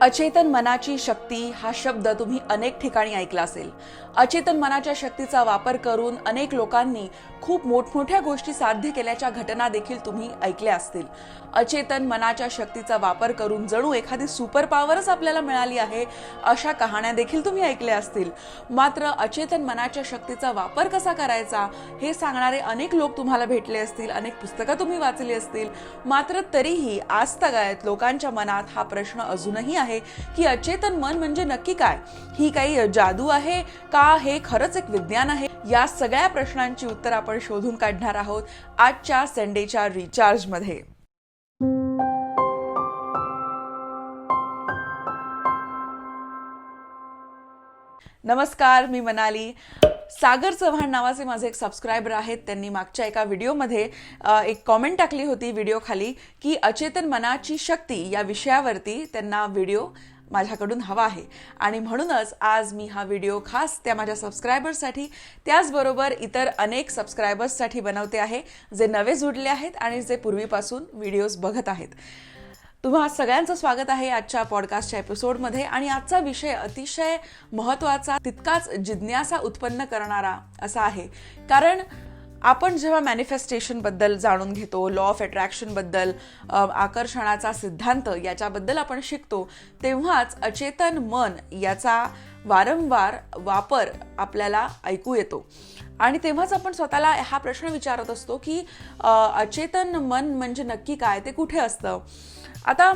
अचेतन मनाची शक्ती हा शब्द तुम्ही अनेक ठिकाणी ऐकला असेल. अचेतन मनाच्या शक्तीचा वापर करून अनेक लोकांनी खूप मोठमोठ्या गोष्टी साध्य केल्याच्या घटना देखील तुम्ही ऐकल्या असतील. अचेतन मनाच्या शक्तीचा वापर करून जणू एखादी सुपर पॉवरच आपल्याला मिळाली आहे अशा कहाण्या देखील तुम्ही ऐकल्या असतील. मात्र अचेतन मनाच्या शक्तीचा वापर कसा करायचा हे सांगणारे अनेक लोक तुम्हाला भेटले असतील अनेक पुस्तकं तुम्ही वाचली असतील. मात्र तरीही आज तगायत लोकांच्या मनात हा प्रश्न अजूनही आहे. की अचेतन मन म्हणजे नक्की काय? ही काही जादू आहे का? हे खरंच एक विज्ञान आहे? या सगळ्या प्रश्नांची उत्तर आपण शोधून काढणार आहोत आजच्या संडेच्या रिचार्जमध्ये नमस्कार मी मनाली. सागर चव्हाण नावाचे माझे एक सबस्क्रायबर आहेत. त्यांनी मागच्या एका व्हिडिओमध्ये एक कॉमेंट टाकली होती व्हिडिओ खाली की अचेतन मनाची शक्ती या विषयावरती त्यांना व्हिडिओ माझ्याकडून हवा आहे. आणि म्हणूनच आज मी हा व्हिडिओ खास त्या माझ्या सबस्क्रायबर्ससाठी त्याचबरोबर इतर अनेक सबस्क्रायबर्ससाठी बनवते आहे जे नवे जुडले आहेत आणि जे पूर्वीपासून व्हिडिओज बघत आहेत. तुम्हा सगळ्यांचं स्वागत आहे आजच्या पॉडकास्टच्या एपिसोडमध्ये आणि आजचा विषय अतिशय महत्त्वाचा तितकाच जिज्ञासा उत्पन्न करणारा असा आहे. कारण आपण जेव्हा मॅनिफेस्टेशनबद्दल जाणून घेतो लॉ ऑफ अट्रॅक्शनबद्दल आकर्षणाचा सिद्धांत याच्याबद्दल आपण शिकतो तेव्हाच अचेतन मन याचा वारंवार वापर आपल्याला ऐकू येतो. आणि तेव्हाच आपण स्वतःला हा प्रश्न विचारत असतो की अचेतन मन म्हणजे नक्की काय? ते कुठे असतं? आता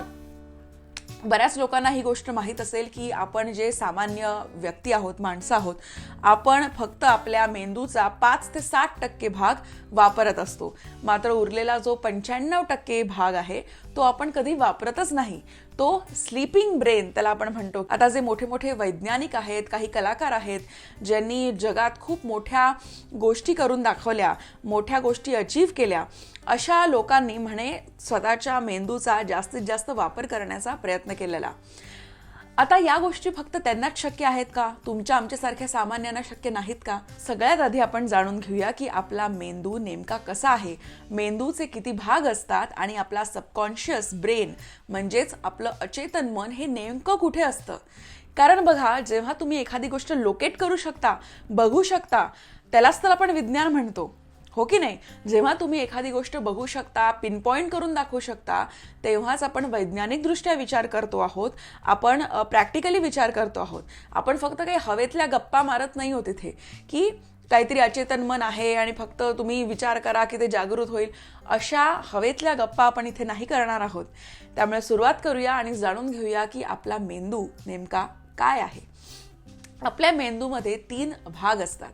बऱ्याच लोकांना ही गोष्ट माहीत असेल की आपण जे सामान्य व्यक्ती आहोत माणसं आहोत आपण फक्त आपल्या मेंदूचा पाच ते साठ टक्के भाग वापरत असतो. मात्र उरलेला जो पंच्याण्णव टक्के भाग आहे तो आपण कधी वापरतच नाही. तो स्लीपिंग ब्रेन त्याला आपण म्हणतो. आता जे मोठे मोठे वैज्ञानिक आहेत काही कलाकार आहेत ज्यांनी जगात खूप मोठ्या गोष्टी करून दाखवल्या मोठ्या गोष्टी अचीव केल्या अशा लोकांनी म्हणे स्वतःच्या मेंदूचा जास्तीत जास्त वापर करण्याचा प्रयत्न केलेला. आता या गोष्टी फक्त त्यांनाच शक्य आहेत का? तुमच्या आमच्यासारख्या सामान्यांना शक्य नाहीत का? सगळ्यात आधी आपण जाणून घेऊया की आपला मेंदू नेमका कसा आहे. मेंदूचे किती भाग असतात आणि आपला सबकॉन्शियस ब्रेन म्हणजेच आपलं अचेतन मन हे नेमकं कुठे असतं? कारण बघा जेव्हा तुम्ही एखादी गोष्ट लोकेट करू शकता बघू शकता त्यालाच तर आपण विज्ञान म्हणतो. हो की नाही? जेव्हा तुम्ही एखादी गोष्ट बघू शकता पिनपॉईंट करून दाखवू शकता तेव्हाच आपण वैज्ञानिकदृष्ट्या विचार करतो आहोत. आपण प्रॅक्टिकली विचार करतो आहोत. आपण फक्त काही हवेतल्या गप्पा मारत नाही होत इथे. की काहीतरी अचेतन मन आहे आणि फक्त तुम्ही विचार करा की ते जागृत होईल. अशा हवेतल्या गप्पा आपण इथे नाही करणार आहोत. त्यामुळे सुरुवात करूया आणि जाणून घेऊया की आपला मेंदू नेमका काय आहे. आपल्या मेंदूमध्ये तीन भाग असतात.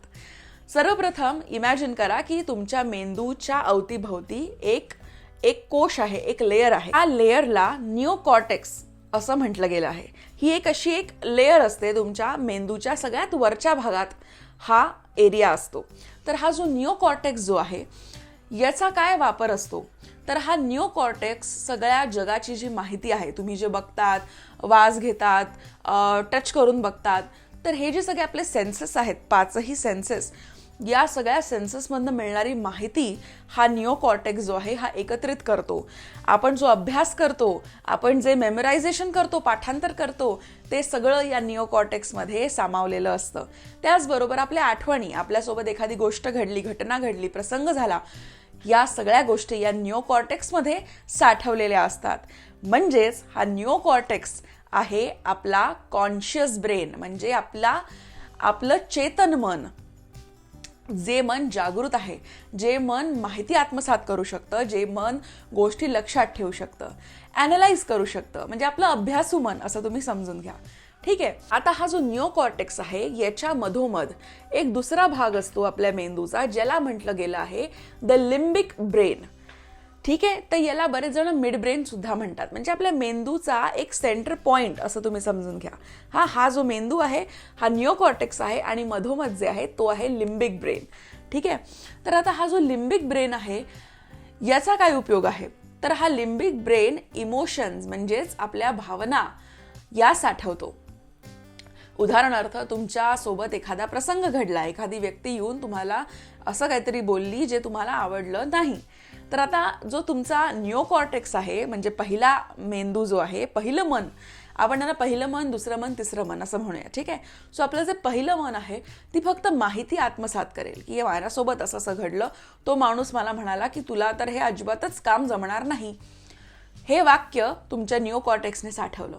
सर्वप्रथम इमॅजिन करा की तुमच्या मेंदूच्या अवतीभवती एक एक कोश आहे एक लेयर आहे. त्या लेयरला न्यूकॉर्टेक्स असं म्हटलं गेलं आहे. ही एक अशी एक लेयर असते तुमच्या मेंदूच्या सगळ्यात वरच्या भागात हा एरिया असतो. तर हा जो न्यूकॉर्टेक्स जो आहे याचा काय वापर असतो? तर हा न्यू कॉर्टेक्स सगळ्या जगाची जी माहिती आहे तुम्ही जे बघतात वाज घेतात टच करून बघतात तर हे जे सगळे आपले सेन्सेस आहेत पाचही सेन्सेस या सगळ्या सेन्सेसमधनं मिळणारी माहिती हा नियोकॉर्टेक्स जो आहे हा एकत्रित करतो. आपण जो अभ्यास करतो आपण जे मेमरायझेशन करतो पाठांतर करतो ते सगळं या नियोकॉर्टेक्समध्ये सामावलेलं असतं. त्याचबरोबर आपल्या आठवणी आपल्यासोबत एखादी गोष्ट घडली घटना घडली प्रसंग झाला या सगळ्या गोष्टी या नियोकॉर्टेक्समध्ये साठवलेल्या असतात. म्हणजेच हा नियोकॉर्टेक्स आहे आपला कॉन्शियस ब्रेन म्हणजे आपला आपलं चेतन मन. जे मन जागृत आहे जे मन माहिती आत्मसात करू शकतं जे मन गोष्टी लक्षात ठेवू शकतं ॲनलाइज करू शकतं म्हणजे आपलं अभ्यासू मन असं तुम्ही समजून घ्या. ठीक आहे? आता हा जो न्यू कॉर्टेक्स आहे याच्या मधोमध एक दुसरा भाग असतो आपल्या मेंदूचा ज्याला म्हटलं गेलं आहे द लिंबिक ब्रेन ठीक आहे? तर याला बरेच जण मिड ब्रेन सुद्धा म्हणतात. म्हणजे आपल्या मेंदूचा एक सेंटर पॉइंट असं तुम्ही समजून घ्या. हा हा जो मेंदू आहे हा न्यूकॉर्टेक्स आहे आणि मधोमध जे आहे तो आहे लिंबिक ब्रेन ठीक आहे? तर आता हा जो लिंबिक ब्रेन आहे याचा काय उपयोग आहे? तर हा लिंबिक ब्रेन इमोशन्स म्हणजेच आपल्या भावना या साठवतो. उदाहरणार्थ तुमच्यासोबत एखादा प्रसंग घडला. एखादी व्यक्ती येऊन तुम्हाला असं काहीतरी बोलली जे तुम्हाला आवडलं नाही. तर आता जो तुमचा न्यूकॉर्टेक्स आहे म्हणजे पहिला मेंदू जो आहे पहिलं मन आपण त्यांना पहिलं मन दुसरं मन तिसरं मन असं म्हणूया ठीक आहे? सो आपलं जे पहिलं मन आहे ती फक्त माहिती आत्मसात करेल की माझ्यासोबत असं असं घडलं तो माणूस मला म्हणाला की तुला तर हे अजिबातच काम जमणार नाही. हे वाक्य तुमच्या न्योकॉर्टेक्सने साठवलं.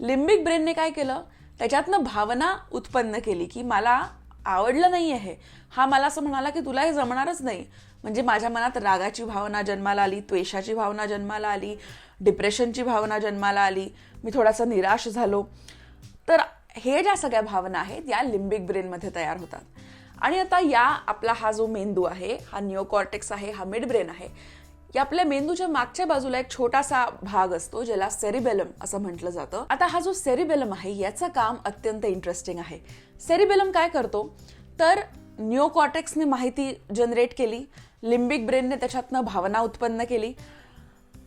लिंबिक ब्रेनने काय केलं? त्याच्यातनं भावना उत्पन्न केली की मला आवडलं नाही आहे हा मला असं म्हणाला की तुला हे जमणारच नाही. म्हणजे माझ्या मनात रागाची भावना जन्माला आली त्वेषाची भावना जन्माला आली डिप्रेशनची भावना जन्माला आली. मी थोडासा निराश झालो. तर हे ज्या सगळ्या भावना आहेत या लिंबिक ब्रेनमध्ये तयार होतात. आणि आता या आपला हा जो मेंदू आहे हा निओकॉर्टेक्स आहे हा मिड ब्रेन आहे की आपल्या मेंदूच्या मागच्या बाजूला एक छोटासा भाग असतो ज्याला सेरिबेलम असं म्हटलं जातं. आता हा जो सेरिबेलम आहे याचं काम अत्यंत इंटरेस्टिंग आहे. सेरिबेलम काय करतो? तर न्यूकॉटेक्सने माहिती जनरेट केली लिंबिक ब्रेनने त्याच्यातनं भावना उत्पन्न केली.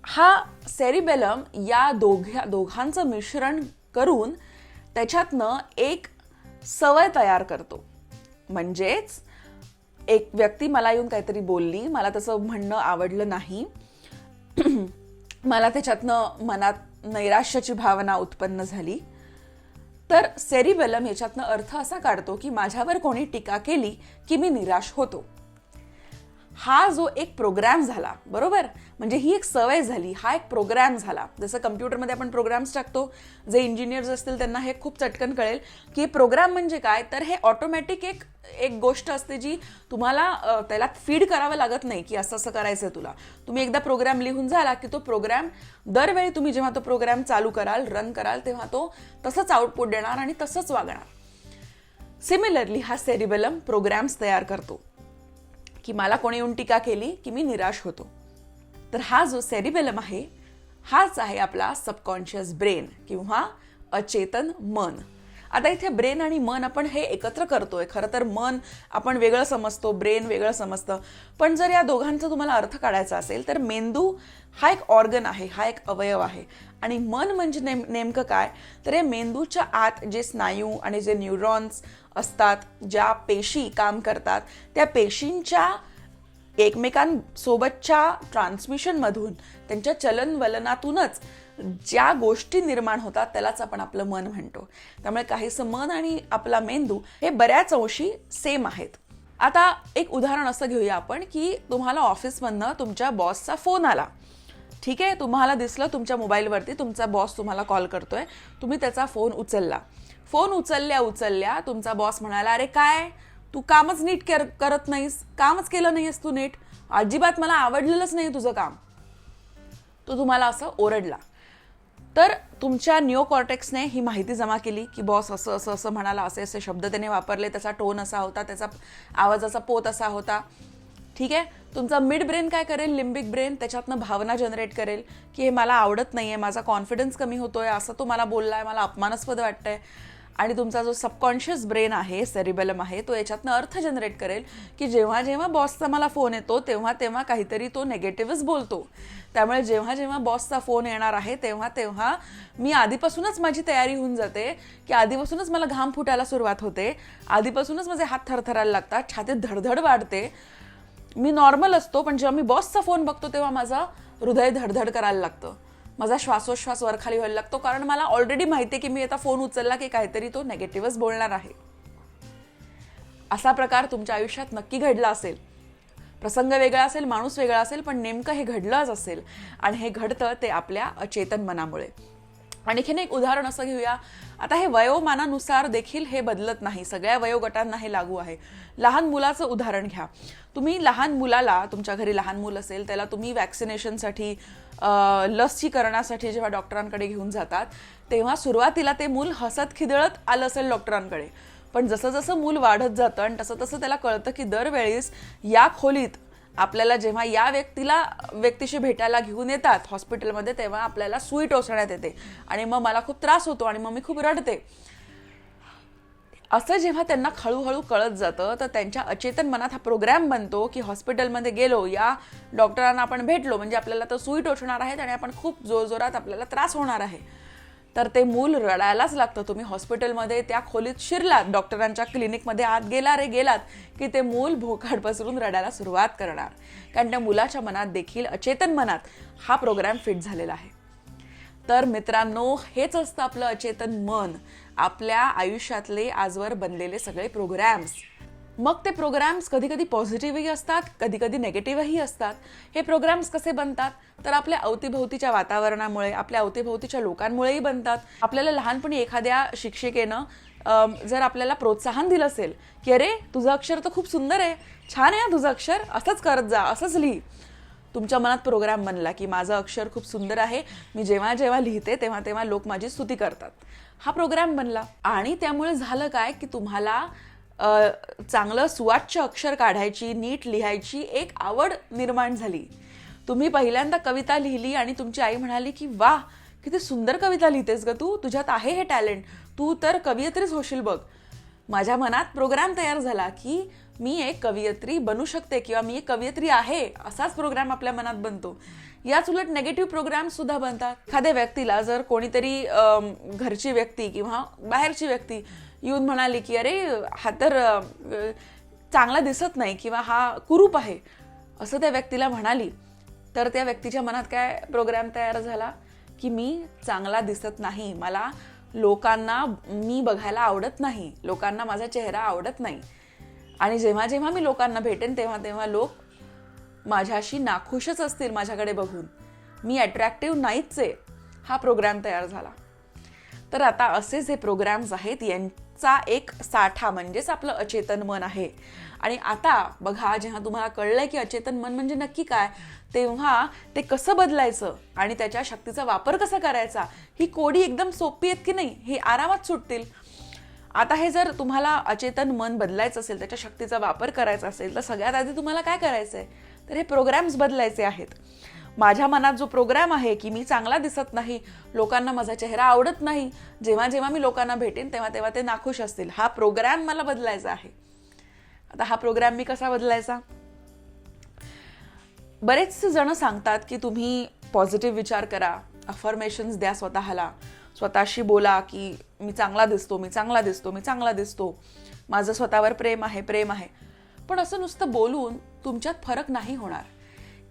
हा सेरिबेलम या दोघ्या दोघांचं मिश्रण करून त्याच्यातनं एक सवय तयार करतो. म्हणजेच एक व्यक्ती मला येऊन काहीतरी बोलली मला तसं म्हणणं आवडलं नाही. मला त्याच्यातनं मनात नैराश्याची भावना उत्पन्न झाली. तर सेरिबेलम याच्यातनं अर्थ असा काढतो की माझ्यावर कोणी टीका केली की मी निराश होतो. हा जो एक प्रोग्राम झाला बरोबर? म्हणजे ही एक सवय झाली हा एक प्रोग्राम झाला. जसं कम्प्युटरमध्ये आपण प्रोग्राम्स टाकतो जे इंजिनियर्स असतील त्यांना हे खूप चटकन कळेल की प्रोग्राम म्हणजे काय? तर हे ऑटोमॅटिक एक एक गोष्ट असते जी तुम्हाला त्याला फीड करावं लागत नाही की असं असं करायचं तुला. तुम्ही एकदा प्रोग्राम लिहून झाला की तो प्रोग्राम दरवेळी तुम्ही जेव्हा तो प्रोग्राम चालू कराल रन कराल तेव्हा तो तसंच आउटपुट देणार आणि तसंच वागणार. सिमिलरली हा सेरिबेलम प्रोग्राम्स तयार करतो. की मला कोणी येऊन टीका केली की मी निराश होतो. तर हा जो सेरिबेलम आहे हाच आहे आपला सबकॉन्शियस ब्रेन किंवा अचेतन मन. आता इथे ब्रेन आणि मन आपण हे एकत्र करतोय. खरं तर मन आपण वेगळं समजतो ब्रेन वेगळं समजतं. पण जर या दोघांचा तुम्हाला अर्थ काढायचा असेल तर मेंदू हा एक ऑर्गन आहे हा एक अवयव आहे. आणि मन म्हणजे नेम नेमकं काय? तर हे मेंदूच्या आत जे स्नायू आणि जे न्यूरॉन्स असतात ज्या पेशी काम करतात त्या पेशींच्या एकमेकांसोबतच्या ट्रान्समिशनमधून त्यांच्या चलनवलनातूनच ज्या गोष्टी निर्माण होतात त्यालाच आपण आपलं मन म्हणतो. त्यामुळे काहीसं मन आणि आपला मेंदू हे बऱ्याच अंशी सेम आहेत. आता एक उदाहरण असं घेऊया आपण की तुम्हाला ऑफिसमधनं तुमच्या बॉसचा फोन आला. ठीक आहे? तुम्हाला दिसलं तुमच्या मोबाईलवरती तुमचा बॉस तुम्हाला कॉल करतोय. तुम्ही त्याचा फोन उचलला. फोन उचलल्या उचलल्या तुमचा बॉस म्हणाला अरे काय? तू कामच नीट कर करत नाहीस. कामच केलं नाहीस तू नीट. अजिबात मला आवडलेलंच नाही तुझं काम. तो तुम्हाला असं ओरडला. तर तुमच्या न्यूकॉर्टेक्सने ही माहिती जमा केली की बॉस असं असं असं म्हणाला असे असे शब्द त्याने वापरले त्याचा टोन असा होता त्याचा आवाजाचा पोत असा होता. ठीक आहे? तुमचा मिड ब्रेन काय करेल? लिंबिक ब्रेन त्याच्यातनं भावना जनरेट करेल की हे मला आवडत नाही आहे माझा कॉन्फिडन्स कमी होतो आहे असं तो मला बोलला आहे मला अपमानास्पद वाटतंय. आणि तुमचा जो सबकॉन्शियस ब्रेन आहे सेरिबेलम आहे तो याच्यातनं अर्थ जनरेट करेल की जेव्हा जेव्हा बॉसचा मला फोन येतो तेव्हा तेव्हा काहीतरी तो नेगेटिव्हच बोलतो. त्यामुळे जेव्हा जेव्हा बॉसचा फोन येणार आहे तेव्हा तेव्हा मी आधीपासूनच माझी तयारी होऊन जाते की आधीपासूनच मला घाम फुटायला सुरुवात होते. आधीपासूनच माझे हात थरथरायला लागतात छातीत धडधड वाढते. मी नॉर्मल असतो पण जेव्हा मी बॉसचा फोन बघतो तेव्हा माझं हृदय धडधड करायला लागतं. माझा श्वासोश्वास वरखाली व्हायला लागतो. कारण मला ऑलरेडी माहिती आहे की मी आता फोन उचलला की काहीतरी तो नेगेटिव्हच बोलणार आहे. असा प्रकार तुमच्या आयुष्यात नक्की घडला असेल. प्रसंग वेगळा असेल माणूस वेगळा असेल पण नेमकं हे घडलंच असेल. आणि हे घडतं ते आपल्या अचेतन मनामुळे. आणखीन एक उदाहरण असं घेऊया. आता हे वयोमानानुसार देखील हे बदलत नाही. सगळ्या वयोगटांना हे लागू आहे. लहान मुलाचं उदाहरण घ्या. तुम्ही लहान मुलाला तुमच्या घरी लहान मूल असेल त्याला तुम्ही वॅक्सिनेशनसाठी लसीकरणासाठी जेव्हा डॉक्टरांकडे घेऊन जातात तेव्हा सुरुवातीला ते मूल हसत खिदळत आलं असेल डॉक्टरांकडे. पण जसं जसं मूल वाढत जातं आणि तसं तसं त्याला कळतं की दरवेळेस या खोलीत आपल्याला जेव्हा या व्यक्तीला व्यक्तीशी भेटायला घेऊन येतात हॉस्पिटलमध्ये तेव्हा आपल्याला सुई टोचण्यात येते. आणि मग मला खूप त्रास होतो आणि मग मी खूप रडते. असं जेव्हा त्यांना हळूहळू कळत जातं तर त्यांच्या अचेतन मनात हा प्रोग्राम बनतो की हॉस्पिटलमध्ये गेलो या डॉक्टरांना आपण भेटलो म्हणजे आपल्याला तर सुई टोचणार आहेत आणि आपण खूप जोरजोरात आपल्याला त्रास होणार आहे. तर ते मूल रडायलाच लागतं. तुम्ही हॉस्पिटलमध्ये त्या खोलीत शिरलात डॉक्टरांच्या क्लिनिकमध्ये आत गेला रे गेलात की ते मूल भोकाड पसरून रडायला सुरुवात करणार. कारण त्या मुलाच्या मनात देखील अचेतन मनात हा प्रोग्राम फिट झालेला आहे. तर मित्रांनो हेच असतं आपलं अचेतन मन. आपल्या आयुष्यातले आजवर बनलेले सगळे प्रोग्रॅम्स. मग ते प्रोग्राम्स कधी कधी पॉझिटिव्हही असतात कधी कधी नेगेटिव्हही असतात. हे प्रोग्राम्स कसे बनतात? तर आपल्या अवतीभोवतीच्या वातावरणामुळे आपल्या अवतीभोवतीच्या लोकांमुळेही बनतात. आपल्याला लहानपणी एखाद्या शिक्षिकेनं जर आपल्याला प्रोत्साहन दिलं असेल की अरे तुझं अक्षर तर खूप सुंदर आहे. छान आहे तुझं अक्षर असंच करत जा असंच लिही. तुमच्या मनात प्रोग्राम बनला की माझं अक्षर खूप सुंदर आहे मी जेव्हा जेव्हा लिहिते तेव्हा तेव्हा लोक माझी स्तुती करतात. हा प्रोग्राम बनला आणि त्यामुळे झालं काय की तुम्हाला चांगलं सुवाच्य अक्षर काढायची नीट लिहायची एक आवड निर्माण झाली. तुम्ही पहिल्यांदा कविता लिहिली आणि तुमची आई म्हणाली की वा किती सुंदर कविता लिहितेस ग तू. तुझ्यात आहे हे टॅलेंट. तू तर कवयित्रीच होशील बघ. माझ्या मनात प्रोग्राम तयार झाला की मी एक कवयित्री बनू शकते किंवा मी एक कवयित्री आहे असाच प्रोग्राम आपल्या मनात बनतो. याच उलट नेगेटिव्ह प्रोग्राम सुद्धा बनतात. एखाद्या व्यक्तीला जर कोणीतरी घरची व्यक्ती किंवा बाहेरची व्यक्ती येऊन म्हणाली की अरे हा तर चांगला दिसत नाही किंवा हा कुरूप आहे. असं त्या व्यक्तीला म्हणाली. तर त्या व्यक्तीच्या मनात काय प्रोग्राम तयार झाला? की मी चांगला दिसत नाही. मला लोकांना मी बघायला आवडत नाही. लोकांना माझा चेहरा आवडत नाही. आणि जेव्हा जेव्हा मी लोकांना भेटेन तेव्हा तेव्हा लोक माझ्याशी नाखुशच असतील माझ्याकडे बघून. मी अट्रॅक्टिव्ह नाहीच आहे. हा प्रोग्राम तयार झाला. तर आता असे जे प्रोग्राम्स आहेत यां चा एक साठा म्हणजेच आपलं अचेतन मन आहे. आणि आता बघा जेव्हा तुम्हाला कळलंय की अचेतन मन म्हणजे नक्की काय तेव्हा ते कसं बदलायचं आणि त्याच्या शक्तीचा वापर कसा करायचा ही कोडी एकदम सोपी आहेत की नाही हे आरामात सुटतील. आता हे जर तुम्हाला अचेतन मन बदलायचं असेल त्याच्या शक्तीचा वापर करायचा असेल तर सगळ्यात आधी तुम्हाला काय करायचं आहे तर हे प्रोग्रॅम्स बदलायचे आहेत. माझ्या मनात जो प्रोग्राम आहे की मी चांगला दिसत नाही लोकांना माझा चेहरा आवडत नाही जेव्हा जेव्हा मी लोकांना भेटेन तेव्हा तेव्हा ते नाखुश असतील. हा प्रोग्राम मला बदलायचा आहे. आता हा प्रोग्राम मी कसा बदलायचा? बरेचसे जण सांगतात की तुम्ही पॉझिटिव्ह विचार करा अफर्मेशन्स द्या स्वतःला. स्वतःशी बोला की मी चांगला दिसतो मी चांगला दिसतो मी चांगला दिसतो. माझं स्वतःवर प्रेम आहे प्रेम आहे. पण असं नुसतं बोलून तुमच्यात फरक नाही होणार.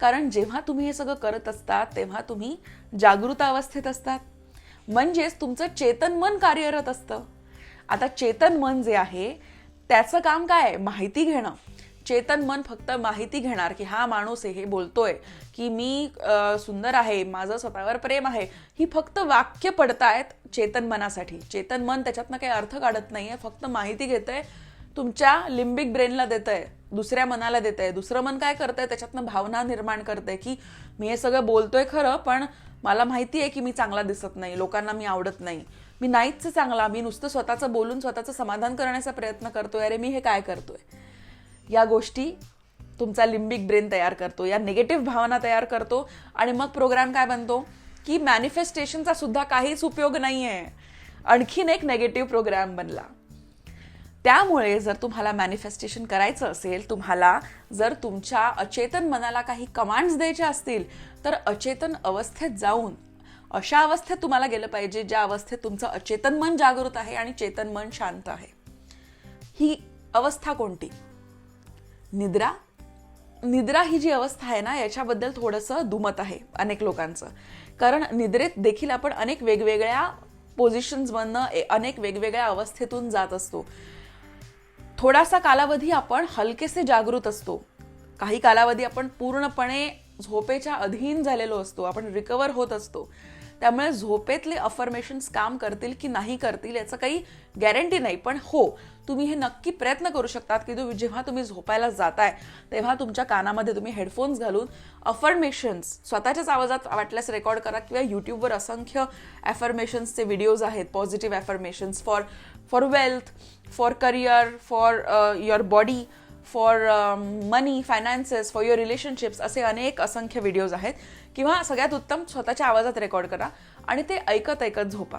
कारण जेव्हा तुम्ही हे सगळं करत असतात तेव्हा तुम्ही जागृत अवस्थेत असतात. म्हणजेच तुमचं चेतन मन कार्यरत असतं. आता चेतन मन जे आहे त्याचं काम काय? आहे माहिती घेणं. चेतन मन फक्त माहिती घेणार की हा माणूस आहे हे बोलतोय की मी सुंदर आहे माझं स्वतःवर प्रेम आहे. ही फक्त वाक्य पडतायत चेतन मनासाठी. चेतन मन त्याच्यातनं काही अर्थ काढत नाही आहे फक्त माहिती घेतंय तुमच्या लिंबिक ब्रेनला देत आहे दुसऱ्या मनाला देत आहे दुसरं मन काय करतंय? त्याच्यातनं भावना निर्माण करते की मी हे सगळं बोलतोय खरं पण मला माहिती आहे की मी चांगला दिसत नाही. लोकांना मी आवडत नाही. मी नाहीच चांगला. मी नुसतं स्वतःचं बोलून स्वतःचं समाधान करण्याचा प्रयत्न करतोय. अरे मी हे काय करतोय? या गोष्टी तुमचा लिंबिक ब्रेन तयार करतो. या निगेटिव्ह भावना तयार करतो. आणि मग प्रोग्राम काय बनतो? की मॅनिफेस्टेशनचा सुद्धा काहीच उपयोग नाही आहे आणखीन एक नेगेटिव्ह प्रोग्राम बनला. त्यामुळे जर तुम्हाला मॅनिफेस्टेशन करायचं असेल तुम्हाला जर तुमच्या अचेतन मनाला काही कमांड्स द्यायचे असतील तर अचेतन अवस्थेत जाऊन अशा अवस्थेत तुम्हाला गेलं पाहिजे ज्या अवस्थेत तुमचं अचेतन मन जागृत आहे आणि चेतन मन शांत आहे. ही अवस्था कोणती? निद्रा. निद्रा ही जी अवस्था आहे ना याच्याबद्दल थोडंसं दुमत आहे अनेक लोकांचं. कारण निद्रेत देखील आपण अनेक वेगवेगळ्या पोझिशन्समधनं अनेक वेगवेगळ्या अवस्थेतून जात असतो. थोडासा कालावधी आपण हलकेसे जागृत असतो. काही कालावधी आपण पूर्णपणे झोपेच्या अधीन झालेलो असतो. आपण रिकवर होत असतो. त्यामुळे झोपेतले अफर्मेशन्स काम करतील की नाही करतील याचं काही गॅरंटी नाही. पण हो तुम्ही हे नक्की प्रयत्न करू शकतात की तुम्ही जेव्हा तुम्ही झोपायला जाताय तेव्हा तुमच्या कानामध्ये तुम्ही हेडफोन्स घालून अफर्मेशन्स स्वतःच्याच आवाजात वाटल्यास रेकॉर्ड करा किंवा यूट्यूबवर असंख्य ॲफर्मेशन्सचे व्हिडिओज आहेत positive affirmations for for wealth for career for your body for money finances for your relationships असे अनेक असंख्य व्हिडिओज आहेत. किंवा सगळ्यात उत्तम स्वतःच्या आवाजात रेकॉर्ड करा आणि ते ऐकत ऐकत झोपा.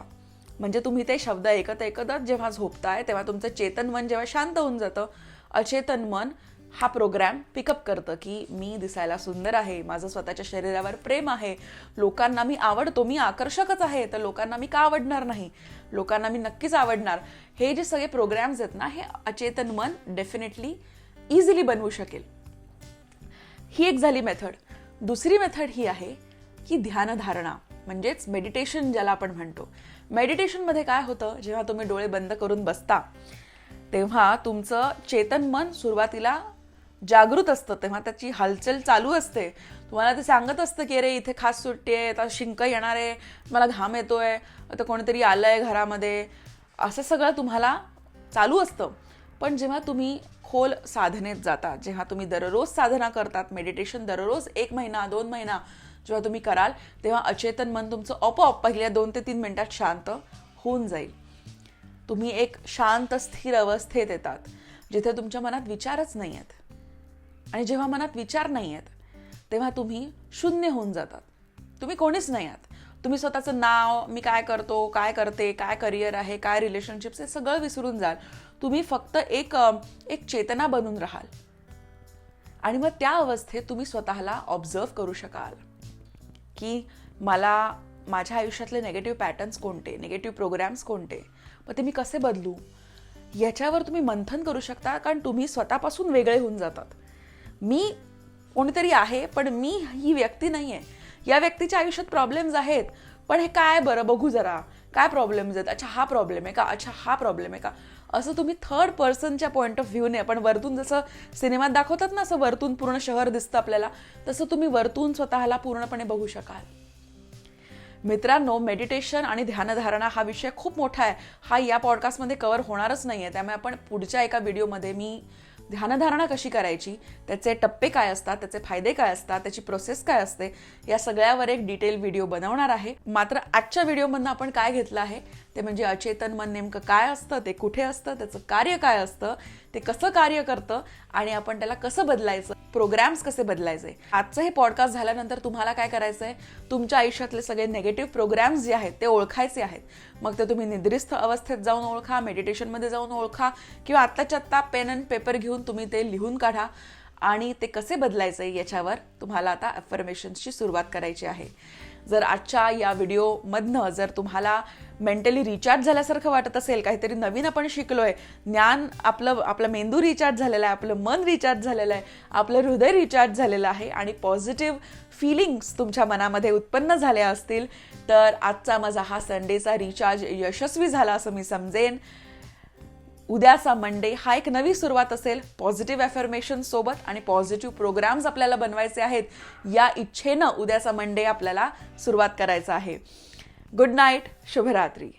म्हणजे तुम्ही ते शब्द ऐकत ऐकतच जेव्हा झोपताय तेव्हा तुमचं चेतन मन जेव्हा शांत होऊन जातं अचेतन मन हा प्रोग्रॅम पिकअप करतं की मी दिसायला सुंदर आहे माझं स्वतःच्या शरीरावर प्रेम आहे. लोकांना मी आवडतो मी आकर्षकच आहे तर लोकांना मी का आवडणार नाही? लोकांना मी नक्कीच आवडणार. हे जे सगळे प्रोग्रॅम्स आहेत ना हे अचेतन मन डेफिनेटली इझिली बनवू शकेल. ही एक झाली मेथड दुसरी मेथड ही आहे की ध्यानधारणा म्हणजेच मेडिटेशन ज्याला आपण म्हणतो. मेडिटेशनमध्ये काय होतं? जेव्हा तुम्ही डोळे बंद करून बसता तेव्हा तुमचं चेतन मन सुरुवातीला जागृत असतं तेव्हा त्याची हालचाल चालू असते. तुम्हाला ते सांगत असतं की अरे इथे खास सुट्टी आहे आता शिंक येणार आहे मला घाम येतो आहे आता कोणीतरी आलं आहे घरामध्ये. असं सगळं तुम्हाला चालू असतं. पण जेव्हा तुम्ही खोल साधनेत जाता जेव्हा तुम्ही दररोज साधना करतात मेडिटेशन दररोज एक महिना दोन महिना जेव्हा तुम्ही कराल तेव्हा अचेतन मन तुमचं आपोआप पहिल्या दोन ते तीन मिनटात शांत होऊन जाईल. तुम्ही एक शांत स्थिर अवस्थेत येतात जिथे तुमच्या मनात विचारच नाही आहेत. आणि जेव्हा मनात विचार नाही आहेत तेव्हा तुम्ही शून्य होऊन जातात. तुम्ही कोणीच नाही आहात. तुम्ही स्वतःचं नाव मी काय करतो काय करते काय करिअर आहे काय रिलेशनशिप्स हे सगळं विसरून जाल. तुम्ही फक्त एक एक चेतना बनून राहाल. आणि मग त्या अवस्थेत तुम्ही स्वतःला ऑब्झर्व करू शकाल. की मला माझ्या आयुष्यातले नेगेटिव्ह पॅटर्न्स कोणते निगेटिव्ह प्रोग्राम्स कोणते मग ते मी कसे बदलू? याच्यावर तुम्ही मंथन करू शकता कारण तुम्ही स्वतःपासून वेगळे होऊन जातात. मी कोणीतरी आहे पण मी ही व्यक्ती नाही आहे या व्यक्तीच्या आयुष्यात प्रॉब्लेम्स आहेत पण हे काय बरं? बघू जरा. काय प्रॉब्लेम्स आहेत? अच्छा हा प्रॉब्लेम आहे का? अच्छा हा प्रॉब्लेम आहे का? असं तुम्ही थर्ड पर्सनच्या पॉईंट ऑफ व्ह्यूने पण वरतून जसं सिनेमात दाखवतात ना असं वरतून पूर्ण शहर दिसतं आपल्याला तसं तुम्ही वरतून स्वतःला पूर्णपणे बघू शकाल. मित्रांनो मेडिटेशन आणि ध्यानधारणा हा विषय खूप मोठा आहे. हा या पॉडकास्टमध्ये कव्हर होणारच नाही आहे त्यामुळे आपण पुढच्या एका व्हिडिओमध्ये मी ध्यानधारणा कशी करायची त्याचे टप्पे काय असतात त्याचे फायदे काय असतात त्याची प्रोसेस काय असते या सगळ्यावर एक डिटेल व्हिडिओ बनवणार आहे. मात्र आजच्या व्हिडिओमधनं आपण काय घेतलं आहे ते म्हणजे अचेतन मन नेमकं काय असतं ते कुठे असतं त्याचं कार्य काय असतं ते कसं कार्य करतं आणि आपण त्याला कसं बदलायचं? प्रोग्राम्स कसे बदलायचे? आजचं हे पॉडकास्ट झाल्यानंतर तुम्हाला काय करायचं आहे तुमच्या आयुष्यातले सगळे नेगेटिव्ह प्रोग्राम्स जे आहेत ते ओळखायचे आहेत. मग ते तुम्ही निद्रिस्त अवस्थेत जाऊन ओळखा मेडिटेशनमध्ये जाऊन ओळखा किंवा आत्ताच्या आत्ता पेन अँड पेपर घेऊन तुम्ही ते लिहून काढा. आणि ते कसे बदलायचे याच्यावर तुम्हाला आता अफर्मेशन्सची सुरुवात करायची आहे. जर आजच्या या व्हिडिओमधनं जर तुम्हाला मेंटली रिचार्ज झाल्यासारखं वाटत असेल काहीतरी नवीन आपण शिकलोय. ज्ञान आपलं आपलं मेंदू रिचार्ज झालेलं आहे आपलं मन रिचार्ज झालेलं आहे आपलं हृदय रिचार्ज झालेलं आहे आणि पॉझिटिव्ह फिलिंग्स तुमच्या मनामध्ये उत्पन्न झाल्या असतील तर आजचा माझा हा संडेचा रिचार्ज यशस्वी झाला असं मी समजेन. उद्याचा मंडे हा एक नवी सुरुवात असेल पॉझिटिव्ह अफर्मेशन सोबत आणि पॉझिटिव्ह प्रोग्राम्स आपल्याला बनवायचे आहेत या इच्छेनं उद्याचा मंडे आपल्याला सुरुवात करायचा आहे. Good night, Shubharatri.